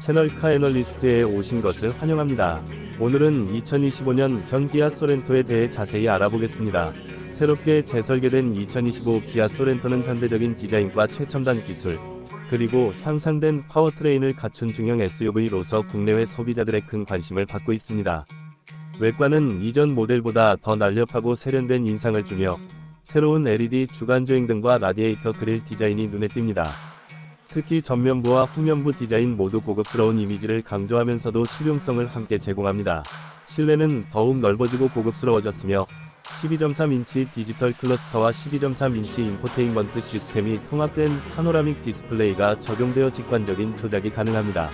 채널 카 애널리스트에 오신 것을 환영합니다. 오늘은 2025년 현 기아 소렌토에 대해 자세히 알아보겠습니다. 새롭게 재설계된 2025 기아 소렌토는 현대적인 디자인과 최첨단 기술, 그리고 향상된 파워트레인을 갖춘 중형 SUV로서 국내외 소비자들의 큰 관심을 받고 있습니다. 외관은 이전 모델보다 더 날렵하고 세련된 인상을 주며 새로운 LED 주간주행 등과 라디에이터 그릴 디자인이 눈에 띕니다. 특히 전면부와 후면부 디자인 모두 고급스러운 이미지를 강조하면서도 실용성을 함께 제공합니다. 실내는 더욱 넓어지고 고급스러워졌으며 12.3인치 디지털 클러스터와 12.3인치 인포테인먼트 시스템이 통합된 파노라믹 디스플레이가 적용되어 직관적인 조작이 가능합니다.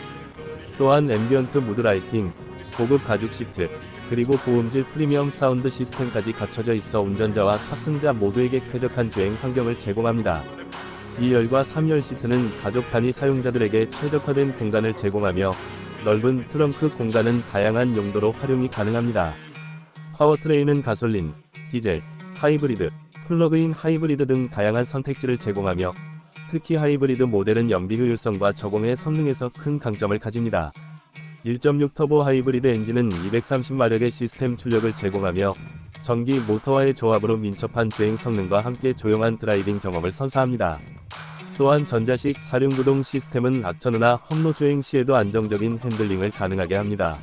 또한 앰비언트 무드 라이팅, 고급 가죽 시트, 그리고 고음질 프리미엄 사운드 시스템까지 갖춰져 있어 운전자와 탑승자 모두에게 쾌적한 주행 환경을 제공합니다. 2열과 3열 시트는 가족 단위 사용자들에게 최적화된 공간을 제공하며 넓은 트렁크 공간은 다양한 용도로 활용이 가능합니다. 파워트레인은 가솔린, 디젤, 하이브리드, 플러그인 하이브리드 등 다양한 선택지를 제공하며 특히 하이브리드 모델은 연비 효율성과 저공해 성능에서 큰 강점을 가집니다. 1.6 터보 하이브리드 엔진은 230마력의 시스템 출력을 제공하며 전기 모터와의 조합으로 민첩한 주행 성능과 함께 조용한 드라이빙 경험을 선사합니다. 또한 전자식 사륜구동 시스템은 악천후나 험로 주행 시에도 안정적인 핸들링을 가능하게 합니다.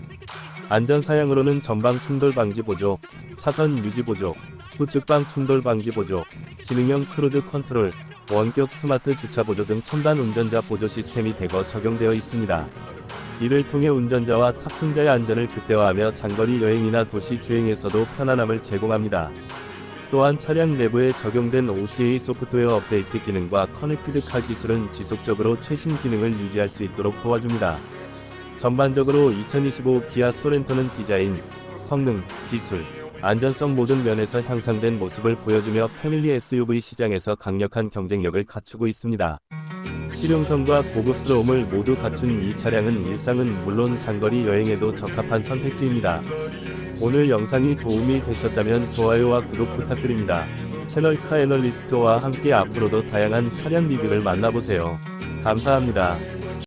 안전 사양으로는 전방 충돌 방지 보조, 차선 유지 보조, 후측방 충돌 방지 보조, 지능형 크루즈 컨트롤, 원격 스마트 주차 보조 등 첨단 운전자 보조 시스템이 대거 적용되어 있습니다. 이를 통해 운전자와 탑승자의 안전을 극대화하며 장거리 여행이나 도시 주행에서도 편안함을 제공합니다. 또한 차량 내부에 적용된 OTA 소프트웨어 업데이트 기능과 커넥티드 카 기술은 지속적으로 최신 기능을 유지할 수 있도록 도와줍니다. 전반적으로 2025 기아 소렌토는 디자인, 성능, 기술, 안전성 모든 면에서 향상된 모습을 보여주며 패밀리 SUV 시장에서 강력한 경쟁력을 갖추고 있습니다. 실용성과 고급스러움을 모두 갖춘 이 차량은 일상은 물론 장거리 여행에도 적합한 선택지입니다. 오늘 영상이 도움이 되셨다면 좋아요와 구독 부탁드립니다. 채널 카 애널리스트와 함께 앞으로도 다양한 차량 리뷰를 만나보세요. 감사합니다.